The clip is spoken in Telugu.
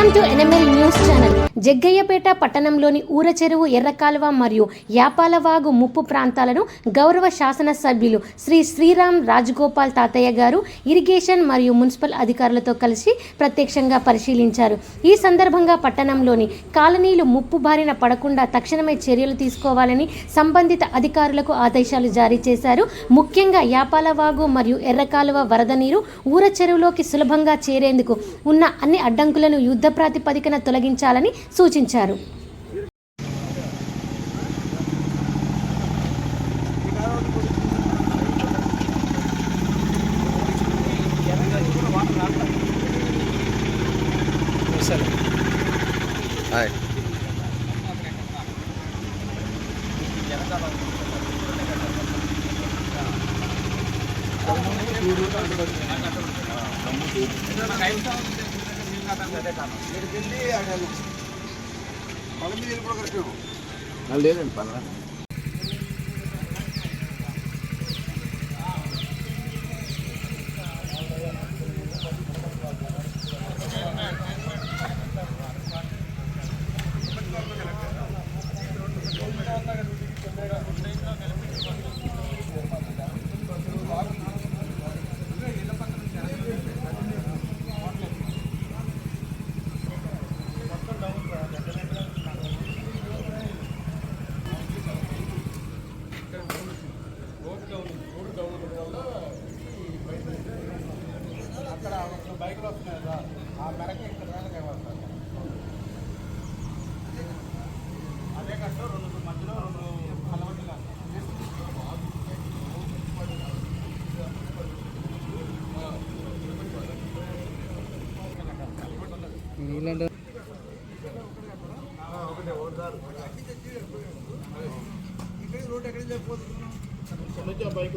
Welcome to NML news channel. Jaggayyapeta పట్టణంలోని ఊర చెరువు ఎర్రకాలువ మరియు యాపాలవాగు ముప్పు ప్రాంతాలను గౌరవ శాసన సభ్యులు శ్రీ శ్రీరామ్ రాజగోపాల్ తాతయ్య గారు ఇరిగేషన్ మరియు మున్సిపల్ అధికారులతో కలిసి ప్రత్యక్షంగా పరిశీలించారు. ఈ సందర్భంగా పట్టణంలోని కాలనీలు ముప్పు బారిన పడకుండా తక్షణమే చర్యలు తీసుకోవాలని సంబంధిత అధికారులకు ఆదేశాలు జారీ చేశారు. ముఖ్యంగా యాపాలవాగు మరియు ఎర్రకాలువ వరద నీరు ఊర చెరువులోకి సులభంగా చేరేందుకు ఉన్న అన్ని అడ్డంకులను యుద్ధ ప్రాతిపదికన తొలగించాలని సూచించారు హాయ్ లేదండి పర్లేదు పైకి వస్తున్నాయి సార్ ఆ మేరకు ఇక్కడ వేలకు ఇవ్వాలి సార్ అదే కష్టం రెండు మధ్యలో రెండు అలవాట్లు ఇక్కడ రోడ్ ఎక్కడ లేకపోతున్నాం బైక్